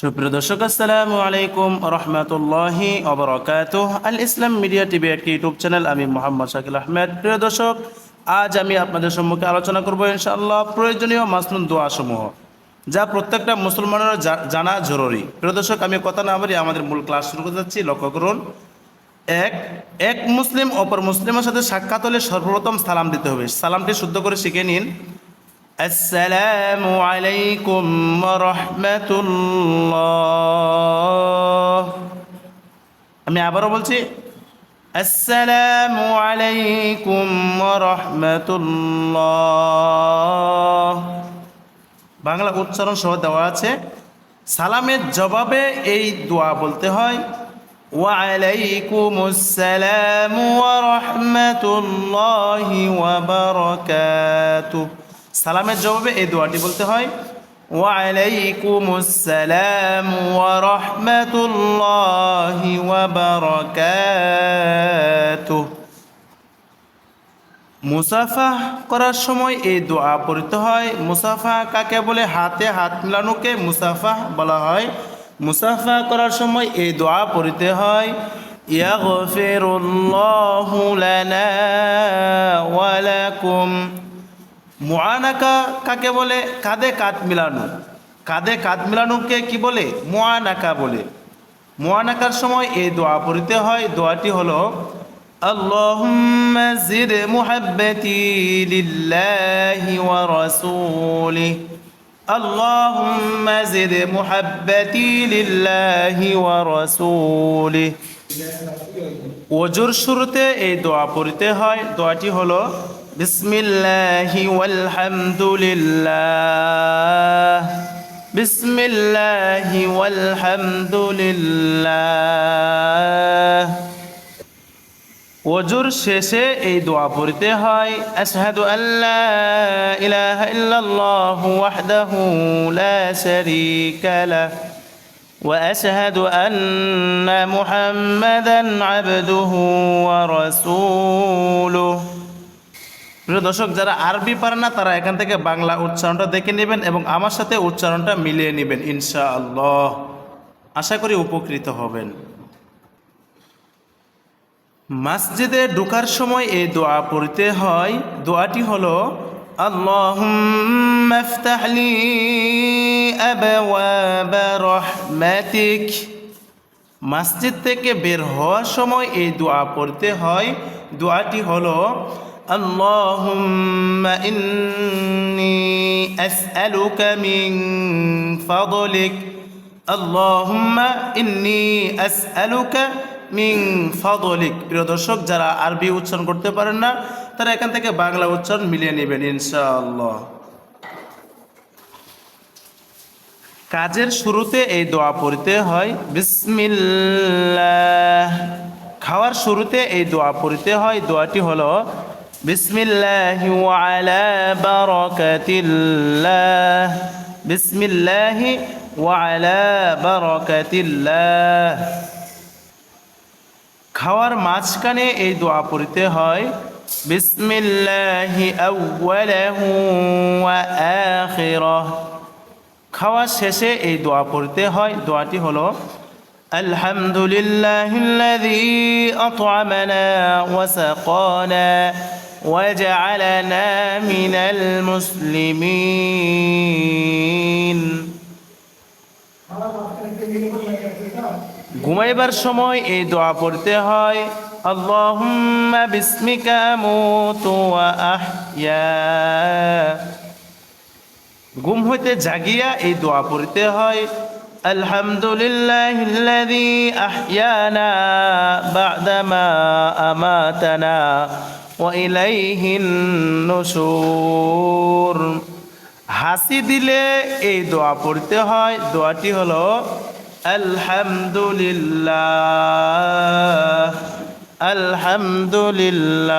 সুপ্রিয় দর্শক, আসসালামু আলাইকুম রহমতুল্লাহি অবরকাত আল ইসলাম মিডিয়া টিভি একটি ইউটিউব চ্যানেল, আমি মোহাম্মদ শাকিল আহমেদ। প্রিয় দর্শক, আজ আমি আপনাদের সম্মুখে আলোচনা করব ইনশাআল্লাহ প্রয়োজনীয় মাসনুন দোয়াসমূহ, যা প্রত্যেকটা মুসলমানের জানা জরুরি। প্রিয় দর্শক, আমি কথা না বলি আমাদের মূল ক্লাস শুরু করতে যাচ্ছি। লক্ষ্য করুন, এক এক মুসলিম অপর মুসলিমের সাথে সাক্ষাৎ হলে সর্বপ্রথম সালাম দিতে হবে। সালামটি শুদ্ধ করে শিখে নিন। আসসালামু আলাইকুম রহমতুল্লাহ আমি আবারও বলছি আসসালামু আলাইকুম রহমতুল্লাহ বাংলা উচ্চারণ সহ দেওয়া আছে, সালামের জবাবে এই দোয়া বলতে হয় ওয়ালাইকুম আসসালাম ওয়া রাহমাতুল্লাহি ওয়া বারাকাতুহু। সালামের জবাবে এই দোয়াটি বলতে হয় ওয়ালাইকুম মুসাফা করার সময় এই দোয়া পড়তে হয়। মুসাফা কাকে বলে? হাতে হাত মিলানোকে মুসাফা বলা হয়। মুসাফা করার সময় এই দোয়া পড়তে হয়, ইয়াগফিরুল্লাহু লানা ওয়া লাকুম। মুআনাকা কাকে বলে কাঁধে কাঁধ মিলানো কাঁধে কাঁধ মিলানোকে কি বলে মুআনাকা বলে মুআনাকার সময় এই দোয়া পড়তে হয় দোয়াটি হলো اللهم زد محبتي لله ورسوله اللهم زد محبتي لله ورسوله ওজুর শুরুতে এই দোয়া পড়তে হয় দোয়াটি হলো বিসমিল্লাহি ওয়ালহামদুলিল্লাহ বিসমিল্লাহি ওয়ালহামদুলিল্লাহ ওজুর শেষে এই দোয়া পড়তে হয় আশহাদু আল্লা ইলাহা ইল্লাল্লাহু ওয়াহদাহু লা শারীকা লাহ واشهد ان محمدا عبده ورسوله প্রিয় দর্শক যারা আরবি পারে না তারা এখান থেকে বাংলা উচ্চারণটা দেখে নেবেন এবং আমার সাথে উচ্চারণটা মিলিয়ে নেবেন ইনশাআল্লাহ আশা করি উপকৃত হবেন মসজিদে ঢোকার সময় এই দোয়া পড়তে হয় দোয়াটি হলো اللهم افتح لي أبواب رحمتك মসজিদ থেকে বের হওয়ার সময় এই দোয়া পড়তে হয় দোয়াটি হলো اللهم إني أسألك من فضلك اللهم إني أسألك মিং ফদলিক প্রিয় দর্শক যারা আরবি উচ্চারণ করতে পারেন না তারা এখান থেকে বাংলা উচ্চারণ মিলিয়ে নেবেন ইনশাআল্লাহ কাজের শুরুতে এই দোয়া পড়তে হয় বিসমিল্লাহ খাওয়ার শুরুতে এই দোয়া পড়তে হয় দোয়াটি হলো বিসমিল্লাহ ওয়ালা বারাকাতিল্লাহ বিসমিল্লাহ ওয়ালা বারাকাতিল্লাহ খাওয়ার মাঝখানে এই দোয়া পড়তে হয়, বিসমিল্লাহি আউয়ালাহু ওয়া আখিরাহ। খাওয়ার শেষে এই দোয়া পড়তে হয়, দোয়াটি হলো, আলহামদুলিল্লাহিল্লাযী আত'আমানা ওয়া সাকানা। ওয়াজআলানা মিনাল মুসলিমিন ঘুমাইবার সময় এই দোয়া পড়তে হয়, আল্লাহুম্মা বিসমিকা আমুতু ওয়া আহইয়া। ঘুম হইতে জাগিয়া এই দোয়া পড়তে হয় আলহামদুলিল্লাহিল্লাযী আহইয়ানা বা'দামা আমাতানা। ইলাইহিন নুশুর হাসি দিলে এই দোয়া পড়তে হয়। দোয়াটি হলো, আলহামদুলিল্লাহ আলহামদুলিল্লাহ।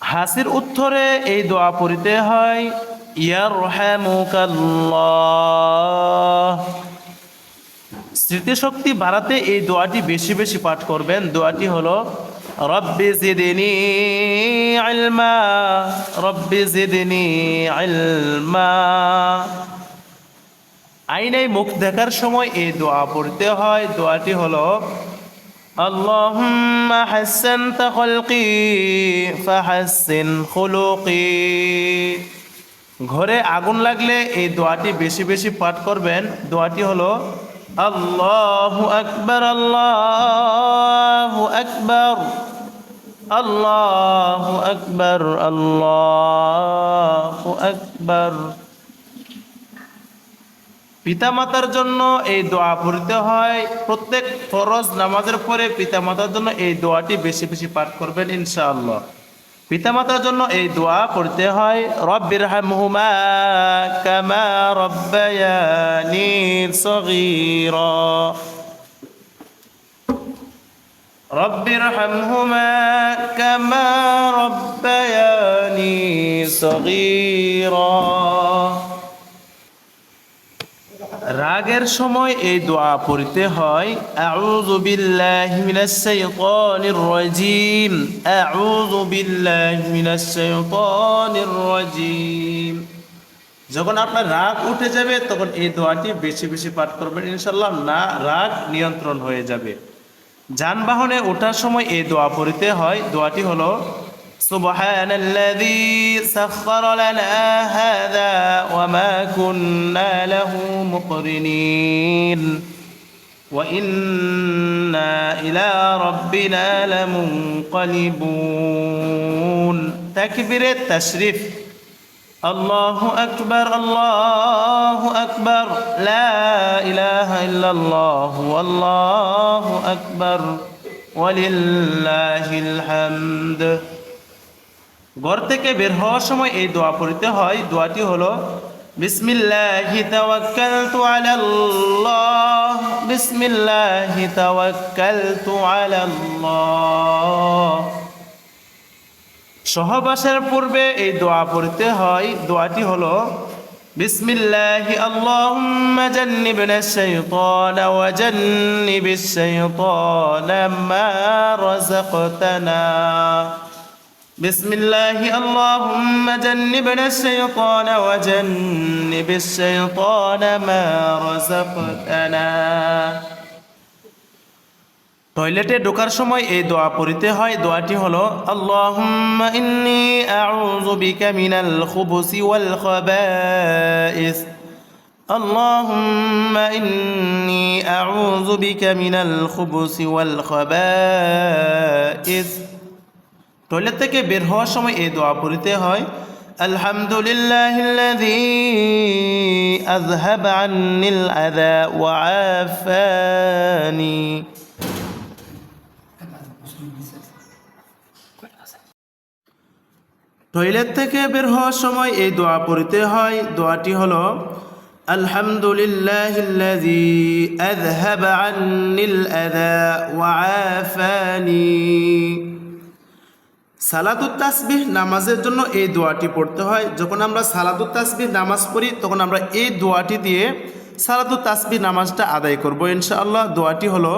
হাসির উত্তরে এই দোয়া পড়িতে হয়, ইয়ারহামুকাল্লাহ। স্মৃতিশক্তি বাড়াতে এই দোয়াটি বেশি বেশি পাঠ করবেন দোয়াটি হলো رب زدني علما رب زدني علما আইনাই মুখ দেখার সময় এই দোয়া পড়তে হয় দোয়াটি হলো اللهم حسنت خلقي فحسن خلقي ঘরে আগুন লাগলে এই দোয়াটি বেশি বেশি পাঠ করবেন দোয়াটি হলো আল্লাহু আকবার আল্লাহু আকবার আল্লাহু আকবার আল্লাহু আকবার। পিতামাতার জন্য এই দোয়া পড়তে হয়। প্রত্যেক ফরজ নামাজের পরে পিতামাতার জন্য এই দোয়াটি বেশি বেশি পাঠ করবেন ইনশাআল্লাহ। পিতামাতার জন্য এই দোয়া পড়তে হয় রব্বির হামহুমা কামা রব্বায়ানি সগীরা رب ارحمهما كما ربياني صغيرا রাগের সময় এই দোয়া পড়তে হয়, আউযু বিল্লাহি মিনাশ শাইতানির রাজিম, আউযু বিল্লাহি মিনাশ শাইতানির রাজিম। যখন আপনার রাগ উঠে যাবে, তখন এই দোয়াটি বেশি বেশি পাঠ করবেন ইনশাল্লাহ না, রাগ নিয়ন্ত্রণ হয়ে যাবে। যানবাহনে ওঠার সময় এই দোয়া পড়তে হয়, দোয়াটি হলো سبحان الذي سخر لنا هذا وما كنا له مقرنين. وإنا إلى ربنا لمنقلبون. تكبير التشريف. الله أكبر الله أكبر. لا إله إلا الله والله أكبر. ولله الحمد. ঘর থেকে বের হওয়ার সময় এই দোয়া পড়িতে হয়। দোয়াটি হলো, বিসমিল্লাহি তাওয়াক্কালতু আলাল্লাহ, বিসমিল্লাহি তাওয়াক্কালতু আলাল্লাহ। সহবাসের পূর্বে এই দোয়া পড়িতে হয়। দোয়াটি হলো, বিসমিল্লাহি আল্লাহুম্মা জান্নিবনা আশ-শাইতানা ওয়া জান্নিবিশ শাইতানা মা রাযাকতানা। بسم الله اللهم جنبنا الشيطان وجنب الشيطان ما رزقتنا টয়লেটে ঢোকার সময় এই দোয়া পড়তে হয় দোয়াটি হলো আল্লাহুম্মা ইন্নী আউযু বিকা মিনাল খুবুসি ওয়াল খাবাইস اللهم إني أعوذ بك من الخبث والخبائث টয়লেট থেকে বের হওয়ার সময় এই দোয়া পড়িতে হয় আলহামদুলিল্লাহ টয়লেট থেকে বের হওয়ার সময় এই দোয়া পড়িতে হয়, দোয়াটি হলো আলহামদুলিল্লাহ সালাদুত তাসবিহ নামাজের জন্য এই দোয়াটি পড়তে হয় যখন আমরা সালাদুত তাসবিহ নামাজ পড়ি তখন আমরা এই দোয়াটি দিয়ে সালাদুত তাসবিহ নামাজটা আদায় করব ইনশাআল্লাহ দোয়াটি হলো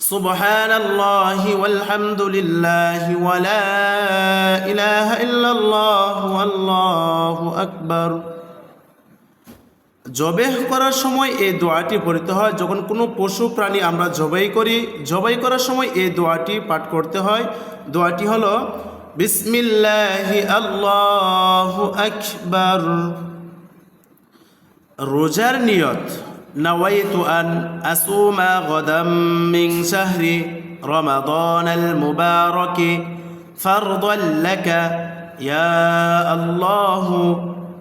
سبحان الله والحمد لله ولا إله إلا الله والله أكبر জবেহ করার সময় এই দোয়াটি পড়তে হয়। যখন কোনো পশু প্রাণী আমরা জবাই করি, জবাই করার সময় এই দোয়াটি পাঠ করতে হয়। দোয়াটি হলো, বিসমিল্লাহি আল্লাহ আকবার। রোজার নিয়ত আন আসুমা গদাম মিন শাহরি রমাদান আল মুবারক ফারদান লাকা, ইয়া আল্লাহু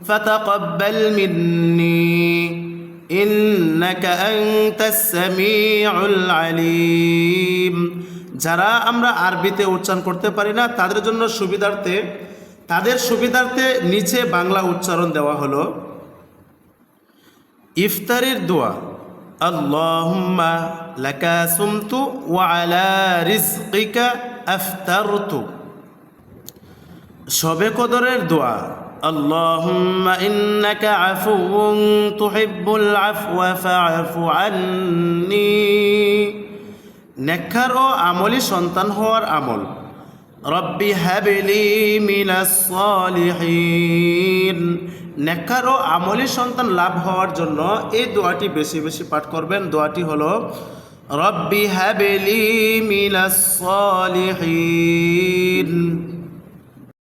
فتقبل مني إنك أنت السميع العليم যারা আমরা আরবিতে উচ্চারণ করতে পারি না তাদের জন্য সুবিধার্থে তাদের সুবিধার্থে নিচে বাংলা উচ্চারণ দেওয়া হলো ইফতারির দোয়া আল্লাহুম্মা লাকা সুমতু ওয়া আলা রিজকিকা আফতারতু শবে কদরের দোয়া اللهم إنك عفو تحب العفو فاعف عني নেককার ও আমলি সন্তান হওয়ার আমল রব্বি হ্যাবেলি মিনাস সলিহিন নেককার ও আমলি সন্তান লাভ হওয়ার জন্য এই দোয়াটি বেশি বেশি পাঠ করবেন দোয়াটি হলো রব্বি হ্যাবেলি মিনাস সলিহিন